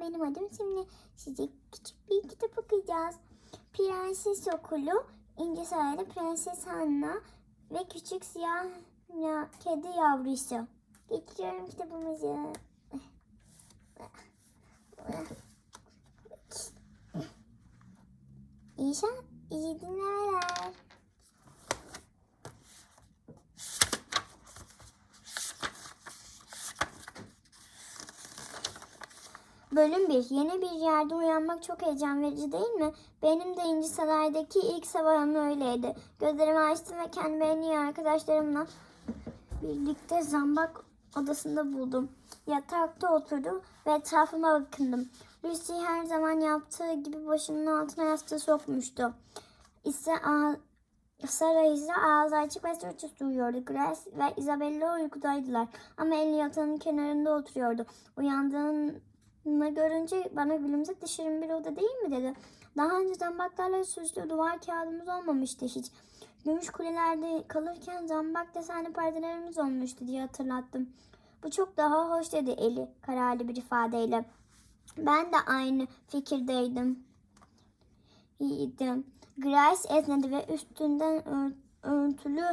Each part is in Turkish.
benim adım Simli. Size küçük bir kitap okuyacağız. Prenses Okulu, İnce Sarayda Prenses Anna ve Küçük Siyah ya, Kedi Yavrusu. Getiriyorum kitabımızı. Şan- iyi dinlemeler. Bölüm 1. Yeni bir yerde uyanmak çok heyecan verici değil mi? Benim de İnci Saray'daki ilk sabahım öyleydi. Gözlerimi açtım ve kendimi en iyi arkadaşlarımla birlikte zambak odasında buldum. Yatakta oturdum ve etrafıma bakındım. Lucy her zaman yaptığı gibi başının altına yastığı sokmuştu. İse Sarah ise ağzı açık ve sırt üstü uyuyordu. Grace ve Isabella uykudaydılar. Ama Ellie yatağının kenarında oturuyordu. Uyandığını görünce bana gülümsedi. Şirin bir oda değil mi dedi. Daha önce zambaklarla süslü duvar kağıdımız olmamıştı hiç. Gümüş kulelerde kalırken zambak desenli perdelerimiz olmuştu diye hatırlattım. Bu çok daha hoş dedi Eli kararlı bir ifadeyle. Ben de aynı fikirdeydim. İyiydim. Grace esnedi ve üstünden ör- örtülü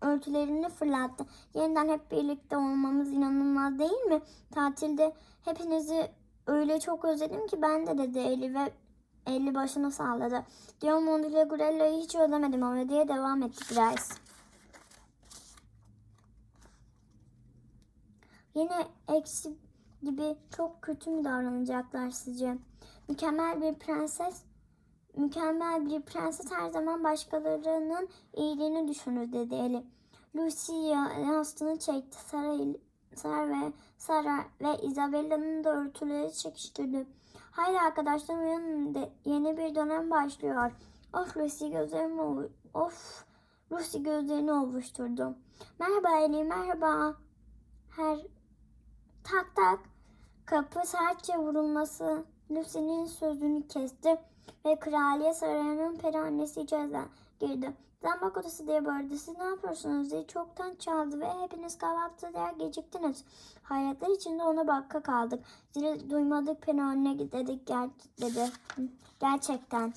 örtülerini fırlattı. Yeniden hep birlikte olmamız inanılmaz değil mi? Tatilde hepinizi öyle çok özledim ki ben de dedi Eli ve eli başını salladı. Diamond ile Grella'yı hiç özlemedim ama diye devam etti Grace. Yine eksi gibi çok kötü mü davranacaklar sizce? Mükemmel bir prenses Mükemmel bir prenses her zaman başkalarının iyiliğini düşünür dedi Eli. Lucy yastığını çekti. Sara, Sara ve Sara ve Isabella'nın da örtüleri çekiştirdi. Haydi arkadaşlar uyanın de yeni bir dönem başlıyor. Of Lucy gözlerimi of Lucy gözlerini ovuşturdu. Merhaba Eli merhaba. Her tak tak kapı sertçe vurulması Lucy'nin sözünü kesti ve kraliye sarayının peri annesi içeri girdi. Zambak odası diye bağırdı. Siz ne yapıyorsunuz diye çoktan çaldı ve hepiniz kahvaltıya geciktiniz. Hayretler içinde ona bakka kaldık. Zili duymadık peri anne dedik ger dedi. Gerçekten.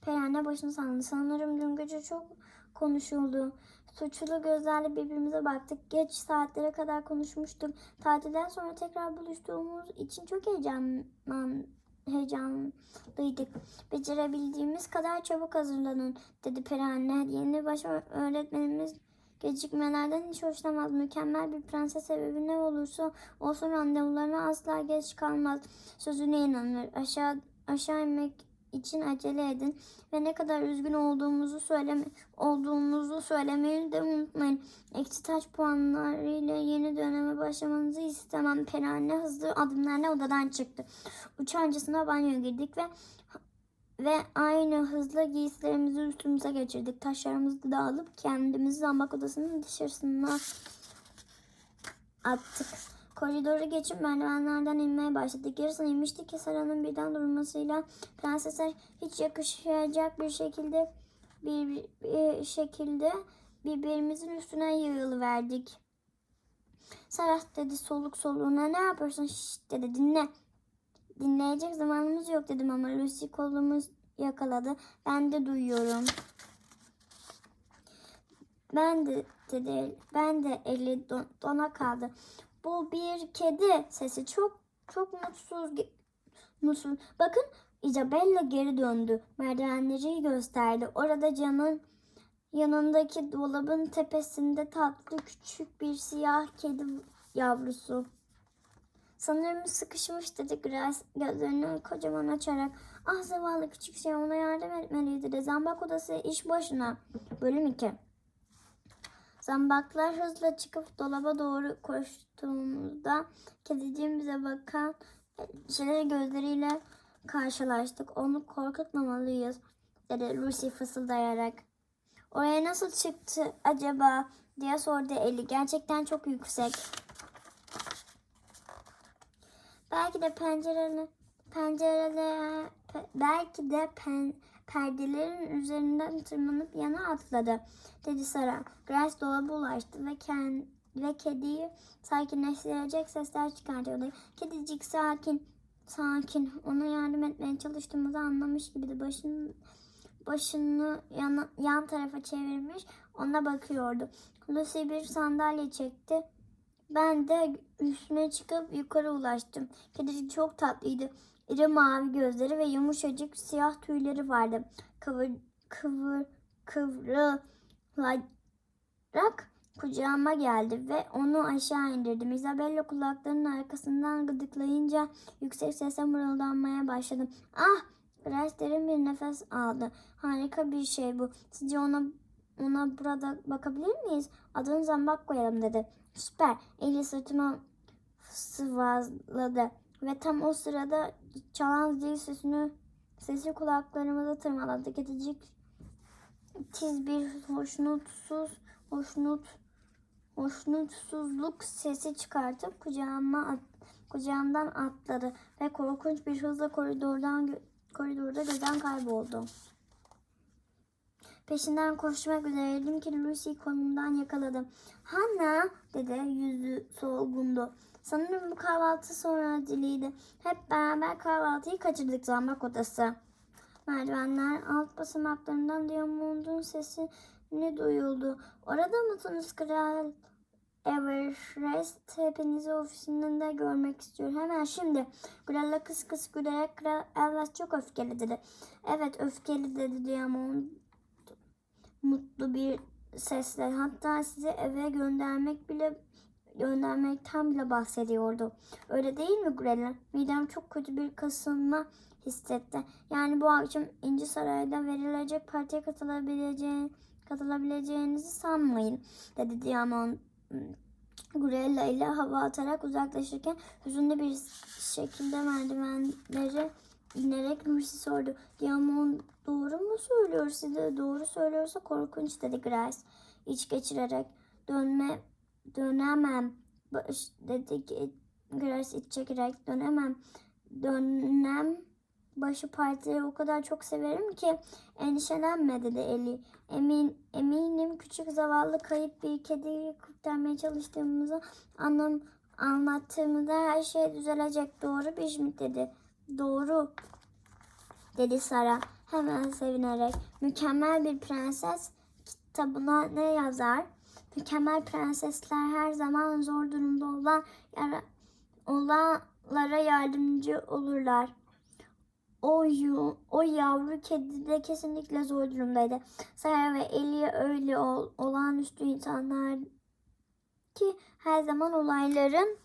Peri anne başını salladı. Sanırım dün gece çok konuşuldu. Suçlu gözlerle birbirimize baktık. Geç saatlere kadar konuşmuştuk. Tatilden sonra tekrar buluştuğumuz için çok heyecanlan heyecanlıydık. Becerebildiğimiz kadar çabuk hazırlanın dedi Peri anne. Yeni baş öğretmenimiz gecikmelerden hiç hoşlanmaz. Mükemmel bir prenses sebebi ne olursa olsun randevularına asla geç kalmaz. Sözüne inanır. Aşağı aşağı inmek için acele edin ve ne kadar üzgün olduğumuzu söyleme olduğumuzu söylemeyi de unutmayın. Eksi taş puanlarıyla yeni döneme başlamanızı istemem. Peri anne hızlı adımlarla odadan çıktı. Uçağı öncesine banyoya girdik ve ve aynı hızla giysilerimizi üstümüze geçirdik. Taşlarımızı da alıp kendimizi zambak odasının dışarısına attık. Koridoru geçip merdivenlerden inmeye başladık. Yarısına inmiştik ki Sara'nın birden durmasıyla prensesler hiç yakışacak bir şekilde bir, bir şekilde birbirimizin üstüne yığılıverdik. Sarah dedi soluk soluğuna ne yapıyorsun Şşt dedi dinle. Dinleyecek zamanımız yok dedim ama Lucy kolumu yakaladı. Ben de duyuyorum. Ben de dedi. Ben de eli don- dona kaldı. Bu bir kedi sesi. Çok çok mutsuz. Mutsuz. Bakın Isabella geri döndü. Merdivenleri gösterdi. Orada canın yanındaki dolabın tepesinde tatlı küçük bir siyah kedi yavrusu. Sanırım sıkışmış dedi Grace gözlerini kocaman açarak. Ah zavallı küçük şey ona yardım etmeliydi de. Zambak odası iş başına. Bölüm 2. Zambaklar hızla çıkıp dolaba doğru koştuğumuzda kediciğim bize bakan şeyler gözleriyle karşılaştık. Onu korkutmamalıyız dedi Lucy fısıldayarak. Oraya nasıl çıktı acaba diye sordu Eli. Gerçekten çok yüksek. Belki de pencereli pencereler pe- belki de pen, perdelerin üzerinden tırmanıp yana atladı dedi Sara. Grace dolaba ulaştı ve kend, ve kediyi sakinleştirecek sesler çıkartıyordu. Kedicik sakin, sakin. Ona yardım etmeye çalıştığımızı anlamış gibiydi. Başını, başını yan, yan tarafa çevirmiş ona bakıyordu. Lucy bir sandalye çekti. Ben de üstüne çıkıp yukarı ulaştım. Kedicik çok tatlıydı. İri mavi gözleri ve yumuşacık siyah tüyleri vardı. Kıvır, kıvır, kıvrılarak kucağıma geldi ve onu aşağı indirdim. Isabella kulaklarının arkasından gıdıklayınca yüksek sesle mırıldanmaya başladım. Ah! Grace derin bir nefes aldı. Harika bir şey bu. Sizce ona ona burada bakabilir miyiz? Adını zambak koyalım dedi. Süper. Eli sırtıma sıvazladı. Ve tam o sırada çalan zil sesini sesi kulaklarımıza tırmaladı. Kedicik tiz bir hoşnutsuz hoşnut hoşnutsuzluk sesi çıkartıp kucağıma at, kucağımdan atladı ve korkunç bir hızla koridordan koridorda gözden kayboldu. Peşinden koşmak üzereydim ki Lucy'yi kolumdan yakaladım. Hannah dedi yüzü solgundu. Sanırım bu kahvaltı sonra diliydi. Hep beraber kahvaltıyı kaçırdık zambak odası. Merdivenler alt basamaklarından Diamond'un sesi ne duyuldu. Orada mısınız kral Everest? Hepinizi ofisinde görmek istiyorum. Hemen şimdi. Grella kıs kıs gülerek Kral Everest çok öfkeli dedi. Evet öfkeli dedi Diamond mutlu bir sesle. Hatta sizi eve göndermek bile göndermekten bile bahsediyordu. Öyle değil mi Grella? Midem çok kötü bir kasılma hissetti. Yani bu akşam İnci Saray'da verilecek partiye katılabileceğin, katılabileceğinizi sanmayın dedi Diamond Grella ile hava atarak uzaklaşırken hüzünlü bir şekilde merdivenleri inerek Lucy sordu. Diamond doğru söylüyor size? Doğru söylüyorsa korkunç dedi Grace iç geçirerek. Dönme, dönemem baş, dedi Grace iç çekerek dönemem. Dönem başı partiyi o kadar çok severim ki endişelenme dedi Eli. Emin, eminim küçük zavallı kayıp bir kediyi kurtarmaya çalıştığımızı anlam, anlattığımızda her şey düzelecek. Doğru bir mi dedi. Doğru dedi Sara hemen sevinerek. Mükemmel bir prenses kitabına ne yazar? Mükemmel prensesler her zaman zor durumda olan yara, olanlara yardımcı olurlar. O, yu, o yavru kedi de kesinlikle zor durumdaydı. Sara ve Ellie öyle ol, olağanüstü insanlar ki her zaman olayların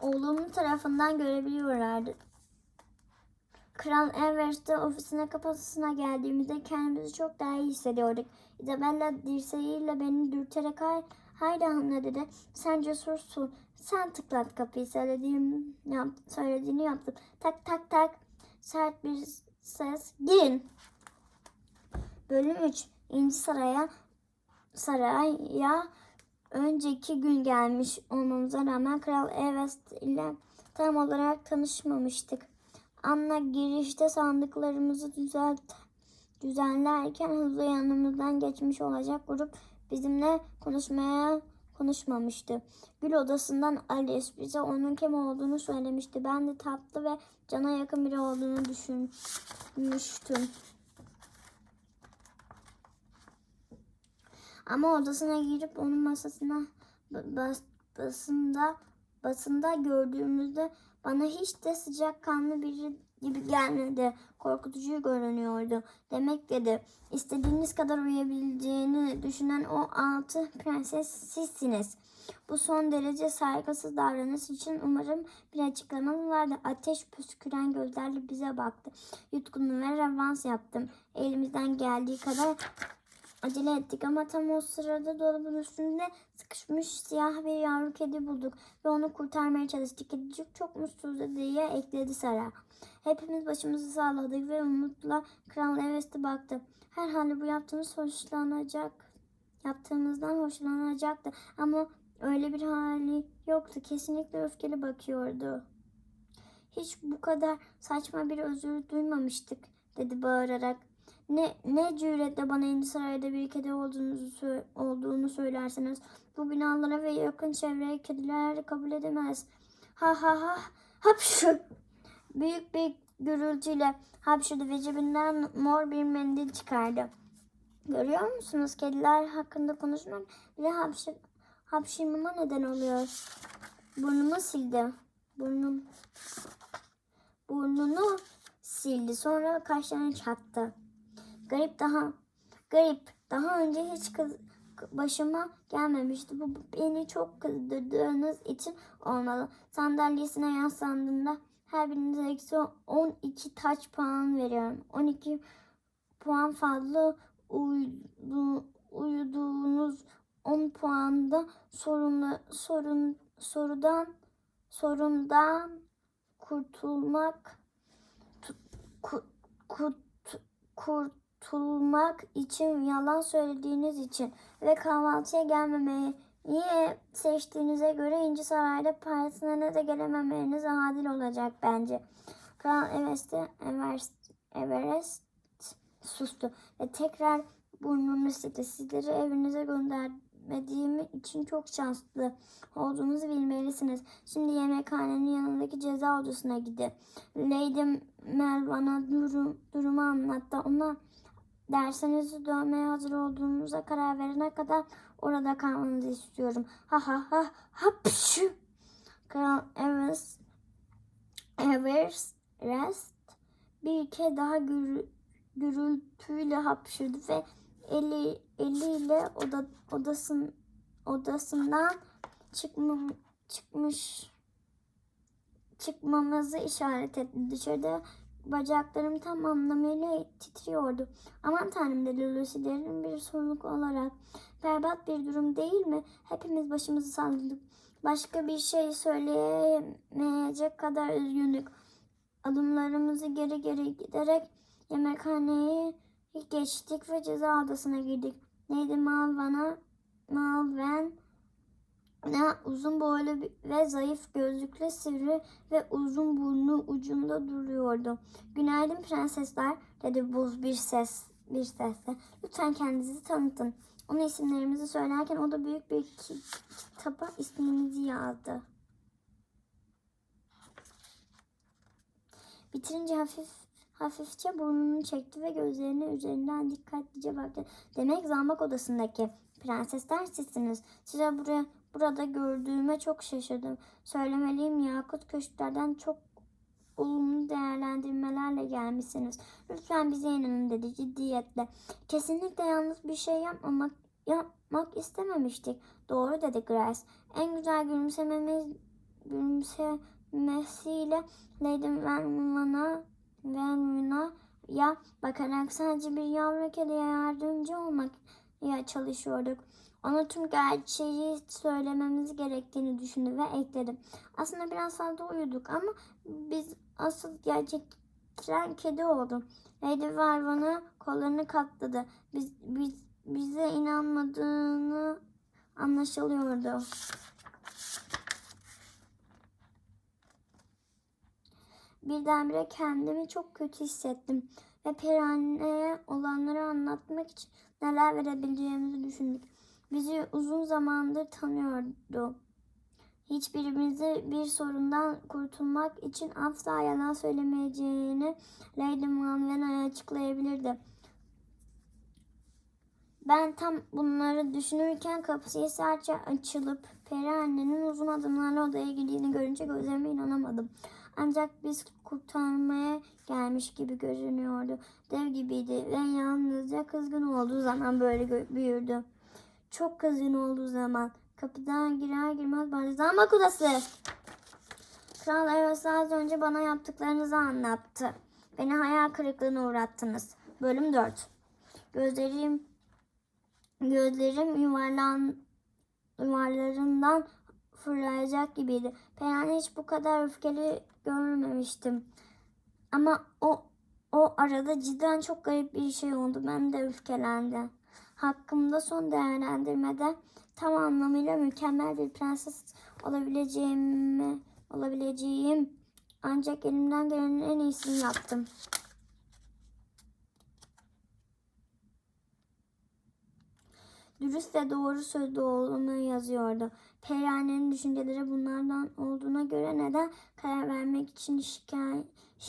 olumlu tarafından görebiliyorlardı. Kral Everest'te ofisine kapatısına geldiğimizde kendimizi çok daha iyi hissediyorduk. Isabella dirseğiyle beni dürterek hay, haydi Hanna dedi. Sen cesursun. Sen tıklat kapıyı söylediğim, yap, söylediğini yaptım. Tak tak tak. Sert bir ses. Girin. Bölüm 3. İnci Saray'a Saray'a önceki gün gelmiş olmamıza rağmen Kral Everest ile tam olarak tanışmamıştık. Anna girişte sandıklarımızı düzelt düzenlerken hızlı yanımızdan geçmiş olacak grup bizimle konuşmaya konuşmamıştı. Gül odasından Alice bize onun kim olduğunu söylemişti. Ben de tatlı ve cana yakın biri olduğunu düşünmüştüm. Ama odasına girip onun masasına bas, basında basında gördüğümüzde bana hiç de sıcakkanlı biri gibi gelmedi. Korkutucu görünüyordu. Demek dedi. İstediğiniz kadar uyuyabileceğini düşünen o altı prenses sizsiniz. Bu son derece saygısız davranış için umarım bir açıklamanız vardı. Ateş püsküren gözlerle bize baktı. Yutkundum ve revans yaptım. Elimizden geldiği kadar acele ettik ama tam o sırada dolabın üstünde sıkışmış siyah bir yavru kedi bulduk ve onu kurtarmaya çalıştık. Kedicik çok mutsuzdu diye ekledi Sara. Hepimiz başımızı salladık ve umutla Kral Everest'e baktı. Herhalde bu yaptığımız hoşlanacak, yaptığımızdan hoşlanacaktı ama öyle bir hali yoktu. Kesinlikle öfkeli bakıyordu. Hiç bu kadar saçma bir özür duymamıştık dedi bağırarak. Ne ne cüretle bana indi sarayda bir kedi olduğunuzu olduğunu söylersiniz. Bu binalara ve yakın çevreye kediler kabul edemez. Ha ha ha. Hapşu. Büyük bir gürültüyle hapşırdı ve cebinden mor bir mendil çıkardı. Görüyor musunuz? Kediler hakkında konuşmak bile hapşır, hapşırmama neden oluyor. Burnumu sildi. Burnum burnunu sildi. Sonra kaşlarını çattı. Garip daha garip. Daha önce hiç kız başıma gelmemişti. Bu beni çok kızdırdığınız için olmalı. Sandalyesine yaslandığında her birinize eksi 12 taç puan veriyorum. 12 puan fazla uyudu, uyuduğunuz 10 puanda sorunla, sorun sorudan sorundan kurtulmak tu- ku- kurt- kurtulmak için yalan söylediğiniz için ve kahvaltıya gelmemeyi niye seçtiğinize göre İnci Saray'da partisine de gelememeniz adil olacak bence. Kral Everest'te Everest, Everest sustu ve tekrar burnunu sildi. Sizleri evinize göndermediğim için çok şanslı olduğunuzu bilmelisiniz. Şimdi yemekhanenin yanındaki ceza odasına gidin. Lady Mel bana durum, durumu anlattı. Ona dersenizi dönmeye hazır olduğunuza karar verene kadar orada kalmanızı istiyorum. Ha ha ha hapşu. Kral Everest, Everest bir kez daha gürü, gürültüyle hapşırdı ve eli eliyle oda, odasın, odasından çıkmam, çıkmış çıkmamızı işaret etti. Dışarıda bacaklarım tam anlamıyla titriyordu. Aman tanrım dedi Lucy derin bir sorumluluk olarak. Berbat bir durum değil mi? Hepimiz başımızı salladık. Başka bir şey söyleyemeyecek kadar üzgünlük. Adımlarımızı geri geri giderek yemekhaneye geçtik ve ceza odasına girdik. Neydi Malvan'a Malven ne uzun boylu ve zayıf gözlüklü sivri ve uzun burnu ucunda duruyordu. Günaydın prensesler dedi buz bir ses bir sesle. Lütfen kendinizi tanıtın. Ona isimlerimizi söylerken o da büyük bir ki- kitaba isminizi yazdı. Bitirince hafif hafifçe burnunu çekti ve gözlerine üzerinden dikkatlice baktı. Demek zambak odasındaki prensesler sizsiniz. Size buraya burada gördüğüme çok şaşırdım. Söylemeliyim Yakut köşklerden çok olumlu değerlendirmelerle gelmişsiniz. Lütfen bize inanın dedi ciddiyetle. Kesinlikle yanlış bir şey yapmamak yapmak istememiştik. Doğru dedi Grace. En güzel gülümsememiz gülümsemesiyle Lady Venman'a Venman'a ya bakarak sadece bir yavru kediye yardımcı olmak ya çalışıyorduk. Ona tüm gerçeği söylememiz gerektiğini düşündü ve ekledi. Aslında biraz fazla uyuduk ama biz asıl gerçekten kedi oldu. Lady Varvan'a kollarını katladı. Biz, biz, bize inanmadığını anlaşılıyordu. Birdenbire kendimi çok kötü hissettim ve Perihanne'ye olanları anlatmak için neler verebileceğimizi düşündük. Bizi uzun zamandır tanıyordu. Hiçbirimizi bir sorundan kurtulmak için asla yalan söylemeyeceğini Lady Malvena'ya açıklayabilirdi. Ben tam bunları düşünürken kapısı sertçe açılıp Peri annenin uzun adımlarla odaya girdiğini görünce gözlerime inanamadım. Ancak biz kurtarmaya gelmiş gibi görünüyordu. Dev gibiydi ve yalnızca kızgın olduğu zaman böyle büyürdü. Çok kızgın olduğu zaman kapıdan girer girmez zambak odası. Kral Eros az önce bana yaptıklarınızı anlattı. Beni hayal kırıklığına uğrattınız. Bölüm 4 Gözlerim gözlerim yuvarlan yuvarlarından fırlayacak gibiydi. Perihan'ı hiç bu kadar öfkeli görmemiştim. Ama o o arada cidden çok garip bir şey oldu. Ben de öfkelendim hakkımda son değerlendirmede tam anlamıyla mükemmel bir prenses olabileceğimi olabileceğim. Ancak elimden gelenin en iyisini yaptım. Dürüst ve doğru sözlü olduğunu yazıyordu. Perihane'nin düşünceleri bunlardan olduğuna göre neden karar vermek için şikay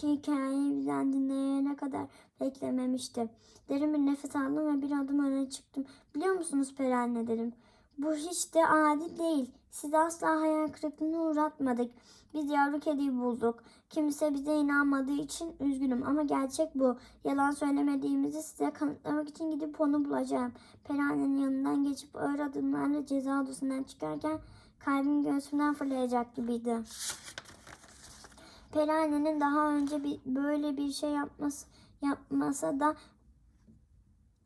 hikayeyi bizden dinleyene kadar beklememişti. Derin bir nefes aldım ve bir adım öne çıktım. Biliyor musunuz Perihanne dedim. Bu hiç de adil değil. Sizi asla hayal kırıklığına uğratmadık. Biz yavru kediyi bulduk. Kimse bize inanmadığı için üzgünüm ama gerçek bu. Yalan söylemediğimizi size kanıtlamak için gidip onu bulacağım. Perihanne'nin yanından geçip ağır adımlarla ceza odasından çıkarken kalbim göğsümden fırlayacak gibiydi. Perihanne'nin daha önce bir, böyle bir şey yapması, yapmasa da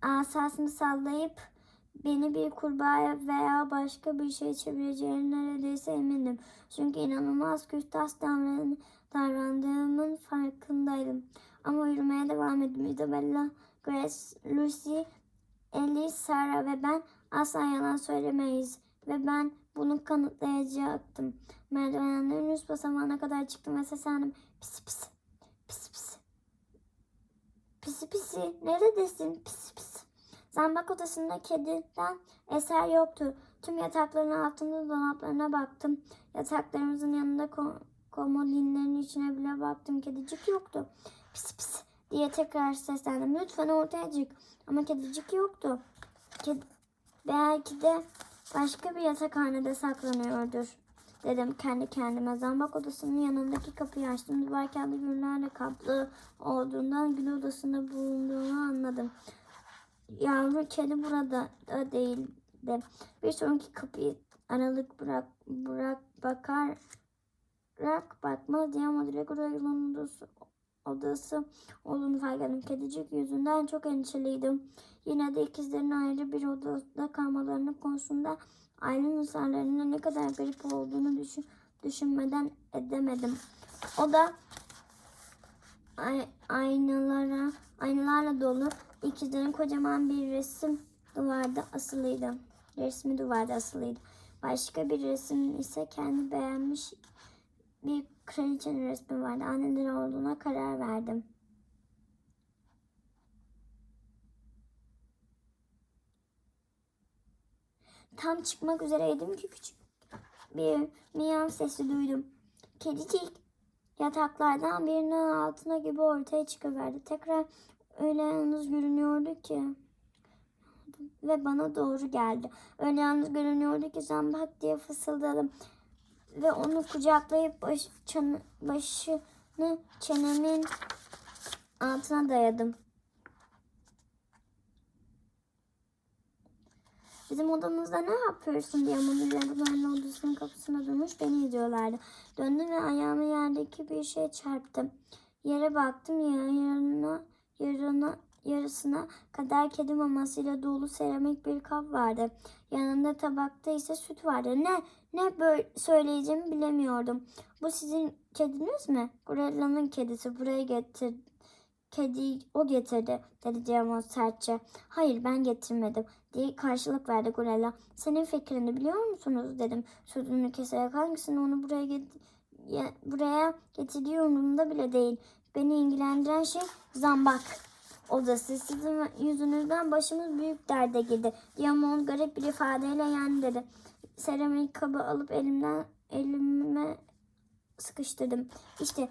asasını sallayıp beni bir kurbağaya veya başka bir şey çevireceğine neredeyse emindim. Çünkü inanılmaz küstah davran davrandığımın farkındaydım. Ama yürümeye devam ettim. Isabella, Grace, Lucy, Ellie, Sarah ve ben asla yalan söylemeyiz. Ve ben bunu kanıtlayacaktım. Merdivenlerin üst basamağına kadar çıktım ve seslendim. Pisi pisi, pisi pisi. Pisi pisi, neredesin? Pisi pisi. Zambak odasında kediden eser yoktu. Tüm yatakların altında dolaplarına baktım. Yataklarımızın yanında ko- komodinlerin içine bile baktım. Kedicik yoktu. Pis pis diye tekrar seslendim. Lütfen ortaya çık. Ama kedicik yoktu. Ked- Belki de başka bir yatakhanede saklanıyordur. Dedim kendi kendime. Zambak odasının yanındaki kapıyı açtım. Duvar kağıdı güllerle kaplı olduğundan gül odasında bulunduğunu anladım. Yavru kedi burada da değildi. Bir sonraki kapıyı aralık bırak bırak bakar bırak bakmaz diye ama direkt oraya odası, odası olduğunu fark ettim. Kedicik yüzünden çok endişeliydim. Yine de ikizlerin ayrı bir odada kalmalarını konusunda ailenin ısrarlarının ne kadar garip olduğunu düşün, düşünmeden edemedim. O da ay, aynalara aynalarla dolu ikizlerin kocaman bir resim duvarda asılıydı. Resmi duvarda asılıydı. Başka bir resim ise kendi beğenmiş bir kraliçenin resmi vardı. Anneleri olduğuna karar verdim. Tam çıkmak üzereydim ki küçük bir miyav sesi duydum. Kedicik yataklardan birinin altına gibi ortaya çıkıverdi. Tekrar öyle yalnız görünüyordu ki ve bana doğru geldi. Öyle yalnız görünüyordu ki zambak diye fısıldadım ve onu kucaklayıp baş, çan, başını çenemin altına dayadım. Bizim odamızda ne yapıyorsun diye müdürlerin odasının kapısına durmuş beni izliyorlardı. Döndüm ve ayağımı yerdeki bir şey çarptım. Yere baktım yarına, yarına, yarısına kadar kedi mamasıyla dolu seramik bir kap vardı. Yanında tabakta ise süt vardı. Ne ne böyle söyleyeceğimi bilemiyordum. Bu sizin kediniz mi? Gorilla'nın kedisi buraya getir. Kedi o getirdi dedi Diamond sertçe. Hayır ben getirmedim diye karşılık verdi Gorilla. Senin fikrini biliyor musunuz dedim. Sözünü keserek hangisini onu buraya get ya- buraya getirdiği umurumda bile değil. Beni ilgilendiren şey zambak odası. Sizin yüzünüzden başımız büyük derde girdi. Diamond garip bir ifadeyle yani dedi. Seramik kabı alıp elimden elime sıkıştırdım. İşte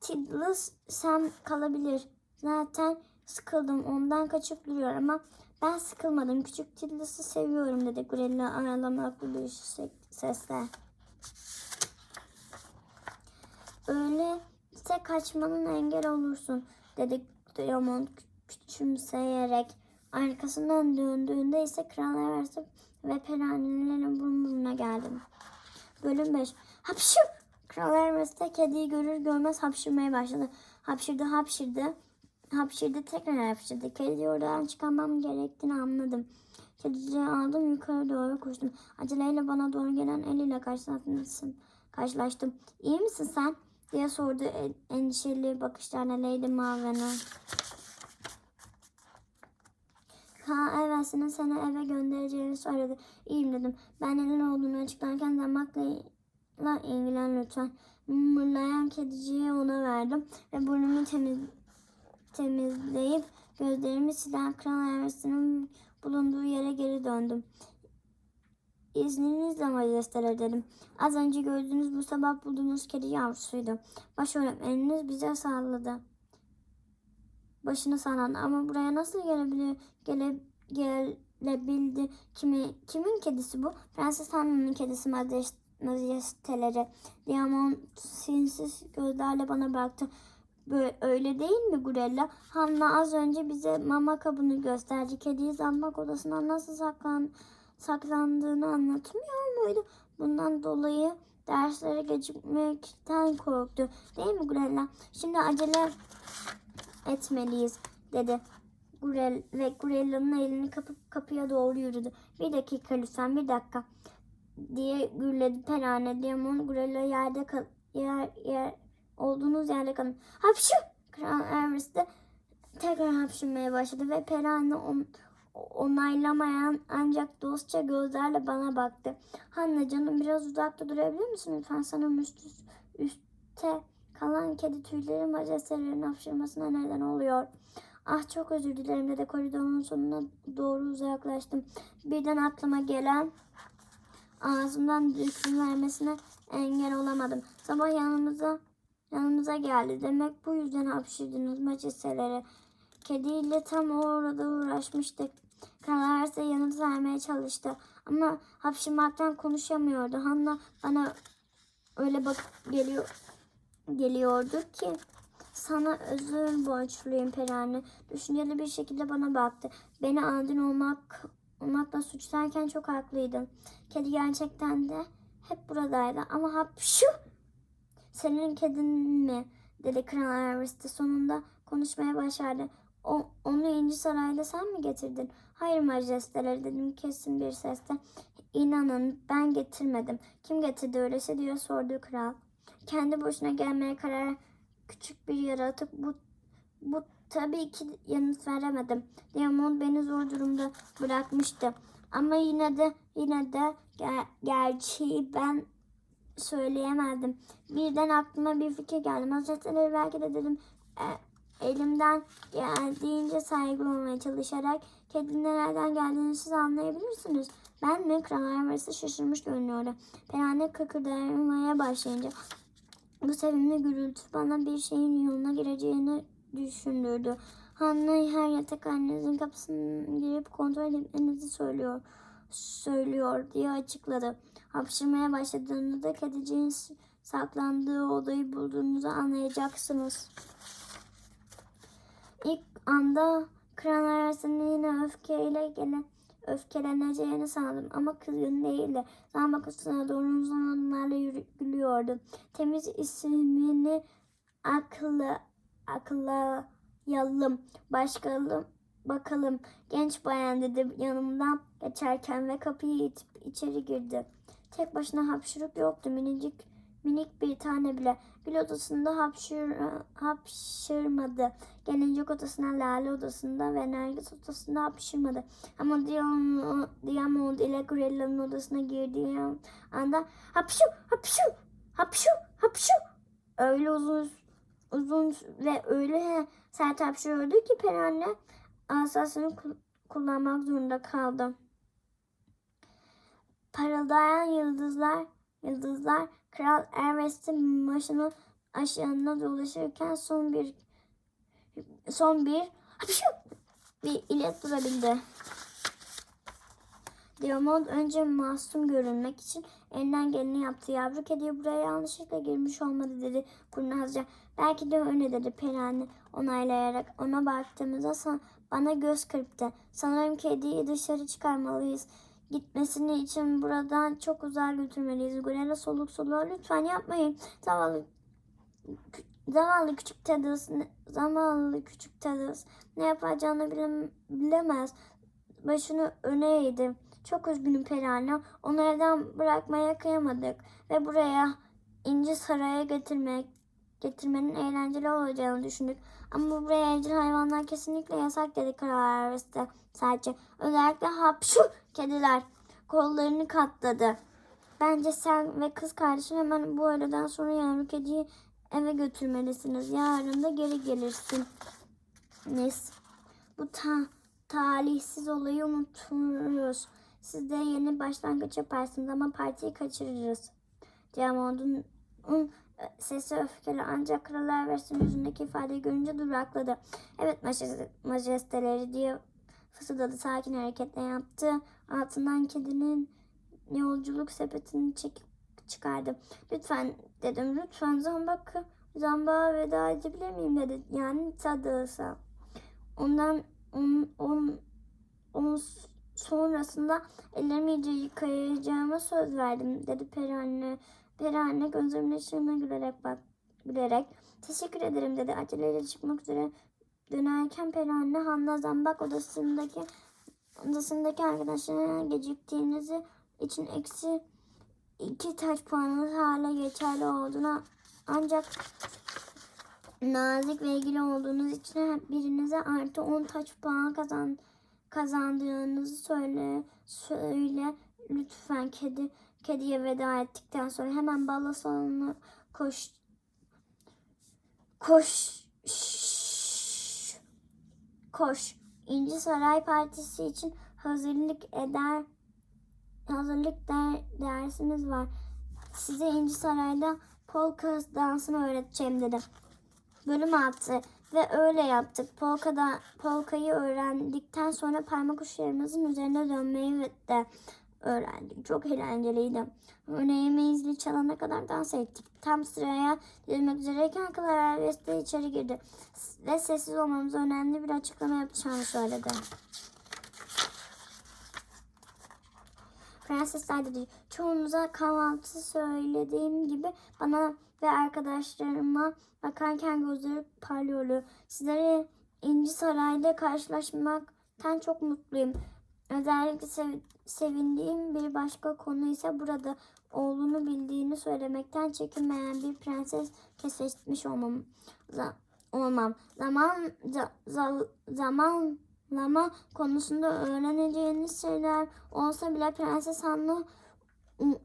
Tiddles sen kalabilir. Zaten sıkıldım ondan kaçıp duruyor ama ben sıkılmadım. Küçük Tiddles'ı seviyorum dedi Gorilla aralamaklı bir se- sesle. Öyleyse kaçmanın engel olursun dedi Diamond küçümseyerek. Arkasından döndüğünde ise Kral Evers'e ve Peranilerin burnuna geldim. Bölüm 5. Hapşu! Kral Hermes de kediyi görür görmez hapşırmaya başladı. Hapşırdı hapşırdı. Hapşırdı tekrar hapşırdı. Kediyi oradan çıkarmam gerektiğini anladım. Kediciyi aldım yukarı doğru koştum. Aceleyle bana doğru gelen eliyle karşılaştım. karşılaştım. İyi misin sen? Diye sordu en- endişeli bakışlarla Lady Marven'e. Ha evet senin seni eve göndereceğini söyledi. İyiyim dedim. Ben neler olduğunu açıklarken damakla ilgilen lütfen. Mırlayan kediciyi ona verdim ve burnumu temiz, temizleyip gözlerimi silen kral arasının bulunduğu yere geri döndüm. İzninizle majesteler dedim. Az önce gördüğünüz bu sabah bulduğunuz kedi yavrusuydu. Baş öğretmeniniz bize sağladı. Başını sallandı ama buraya nasıl gelebilir, gele, gelebildi? Kimi, kimin kedisi bu? Prenses Hanna'nın kedisi majes- majesteleri. Diamond sinsiz gözlerle bana baktı. Böyle, öyle değil mi Gurella? Hanna az önce bize mama kabını gösterdi. Kediyi zambak odasından nasıl saklan, saklandığını anlatmıyor muydu? Bundan dolayı derslere gecikmekten korktu. Değil mi Gurella? Şimdi acele etmeliyiz dedi. Gurel ve Gurella'nın elini kapıp kapıya doğru yürüdü. Bir dakika lütfen bir dakika diye gürledi Perane. Diamond Gurella yerde kal yer, yer olduğunuz yerde kalın. Hapşu! Kral Elvis de tekrar hapşırmaya başladı ve Perane on, onaylamayan ancak dostça gözlerle bana baktı. Hanna canım biraz uzakta durabilir misin lütfen? Sanırım üst, üstte kalan kedi tüyleri majestelerinin hapşırmasına neden oluyor. Ah çok özür dilerim dedi koridorun sonuna doğru uzaklaştım. Birden aklıma gelen ağzımdan vermesine engel olamadım. Sabah yanımıza yanımıza geldi. Demek bu yüzden hapşırdınız majesteleri. Kediyle tam orada uğraşmıştık. İse yanıt vermeye çalıştı. Ama hapşırmaktan konuşamıyordu. Hanna bana öyle bak geliyor geliyordu ki sana özür borçluyum Perane. Düşünceli bir şekilde bana baktı. Beni adil olmak olmakla suçlarken çok haklıydın. Kedi gerçekten de hep buradaydı. Ama hapşu! Senin kedin mi? dedi Kral Elvis de sonunda konuşmaya başardı. O, onu İnci Saray'da sen mi getirdin? Hayır majesteleri dedim kesin bir sesle. İnanın ben getirmedim. Kim getirdi öyleyse diye sordu kral. Kendi başına gelmeye karar küçük bir yaratık bu bu tabii ki yanıt veremedim. Diamond beni zor durumda bırakmıştı. Ama yine de yine de ger- gerçeği ben söyleyemezdim. Birden aklıma bir fikir geldi. Hazretleri belki de dedim e, elimden geldiğince saygı olmaya çalışarak kedinin nereden geldiğini siz anlayabilirsiniz. Ben mi? Elvis'e şaşırmış görünüyordu. Perane kıkırdamaya başlayınca bu sevimli gürültü bana bir şeyin yoluna gireceğini düşündürdü. Hanna her yatakhanenizin kapısına girip kontrol etmenizi söylüyor, söylüyor diye açıkladı. Hapşırmaya başladığınızda kediciğin saklandığı odayı bulduğunuzu anlayacaksınız. İlk anda kran arasında yine öfkeyle gelen öfkeleneceğini sandım ama kızgın değildi. Zaman kutusuna doğru uzun adımlarla yürü- gülüyordu. Temiz ismini akıllı akıllayalım. Başkalım bakalım. Genç bayan dedi yanımdan geçerken ve kapıyı itip içeri girdi. Tek başına hapşırık yoktu. Minicik minik bir tane bile. Gül odasında hapşır, hapşırmadı. Gelincik odasına, Lale odasında ve Nergis odasında hapşırmadı. Ama Diamond, Diamond ile Gorilla'nın odasına girdiği anda hapşu, hapşu, hapşu, hapşu. Öyle uzun uzun ve öyle sert hapşırıyordu ki Peranne asasını kul- kullanmak zorunda kaldı. Parıldayan yıldızlar, yıldızlar Kral Ervest'in başının aşağına dolaşırken son bir son bir bir ile durabildi. Diamond önce masum görünmek için elinden geleni yaptı. Yavru kedi buraya yanlışlıkla girmiş olmadı dedi kurnazca. Belki de öyle dedi Perane onaylayarak. Ona baktığımızda san- bana göz kırptı. Sanırım kediyi dışarı çıkarmalıyız. Gitmesini için buradan çok uzağa götürmeliyiz. Gurella soluk soluğa lütfen yapmayın. Zavallı Zavallı küçük ne- zavallı küçük Tedus ne yapacağını bile- bilemez. Başını öne eğdi. Çok üzgünüm Perana. Onu evden bırakmaya kıyamadık ve buraya İnci Saray'a getirmek getirmenin eğlenceli olacağını düşündük. Ama buraya evcil hayvanlar kesinlikle yasak dedi karar verdi sadece. Özellikle hapşu kediler kollarını katladı. Bence sen ve kız kardeşin hemen bu öğleden sonra yavru kediyi eve götürmelisiniz. Yarın da geri gelirsin. Nes. Bu ta talihsiz olayı unuturuz. Siz de yeni başlangıç yaparsınız ama partiyi kaçırırız. Diamond'un un- sesi öfkeli ancak Kral Erves'in yüzündeki ifadeyi görünce durakladı. Evet majeste- majesteleri diye fısıldadı. Sakin hareketle yaptı. Altından kedinin yolculuk sepetini çekip çıkardı. Lütfen dedim. Lütfen zambak zambağa veda edebilir miyim dedi. Yani sadığısa. Ondan on, on, on sonrasında ellerimi iyice yıkayacağıma söz verdim dedi peri anne. Peri anne gözlerimin ışığına gülerek bak gülerek teşekkür ederim dedi. Aceleyle çıkmak üzere dönerken peri anne Hanna Zambak odasındaki odasındaki arkadaşlarına geciktiğinizi için eksi iki taş puanınız hala geçerli olduğuna ancak nazik ve ilgili olduğunuz için birinize artı 10 taş puan kazan kazandığınızı söyle söyle lütfen. Kedi kediye veda ettikten sonra hemen balo salonuna koş koş koş İnci Saray Partisi için hazırlık eder hazırlık der, dersimiz var. Size İnci Saray'da polka dansını öğreteceğim dedi. Bölüm altı ve öyle yaptık. Polka'da polkayı öğrendikten sonra parmak uçlarımızın üzerine dönmeyi de öğrendik. Çok eğlenceliydi. Örneğimi zili çalana kadar dans ettik. Tam sıraya girmek üzereyken de içeri girdi. Ve sessiz olmamız önemli bir açıklama yapacağını söyledi. Prensesler dedi. Çoğunuza kahvaltı söylediğim gibi bana ve arkadaşlarıma bakarken gözleri parlıyordu. Sizleri İnci Saray'da karşılaşmaktan çok mutluyum. Özellikle sev- sevindiğim bir başka konu ise burada oğlunu bildiğini söylemekten çekinmeyen bir prenses keşfetmiş olmam. za- olmam. Zaman za- za- zamanlama konusunda öğreneceğiniz şeyler olsa bile Prenses um-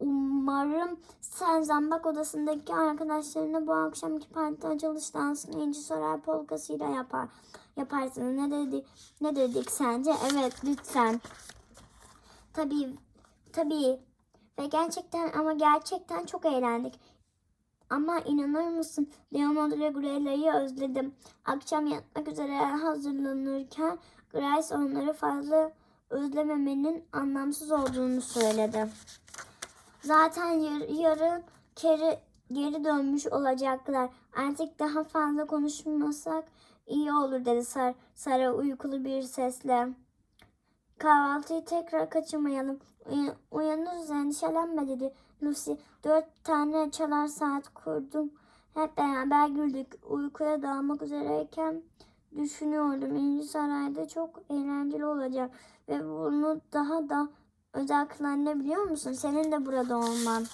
umarım sen zambak odasındaki arkadaşlarına bu akşamki parti açılış dansını İnci Sorar polkasıyla yapar. Yaparsınız. Ne dedi? Ne dedik sence? Evet lütfen. Tabii tabii ve gerçekten ama gerçekten çok eğlendik. Ama inanır mısın? Diamond ile Grella'yı özledim. Akşam yatmak üzere hazırlanırken Grace onları fazla özlememenin anlamsız olduğunu söyledi. Zaten yar- yarın kere geri dönmüş olacaklar. Artık daha fazla konuşmasak iyi olur dedi Sar Sara uykulu bir sesle. Kahvaltıyı tekrar kaçırmayalım. Uyan- Uyanırız endişelenme dedi Lucy. Dört tane çalar saat kurdum. Hep beraber güldük. Uykuya dalmak üzereyken düşünüyordum. İnci Saray'da çok eğlenceli olacak. Ve bunu daha da özel kılan ne biliyor musun? Senin de burada olman.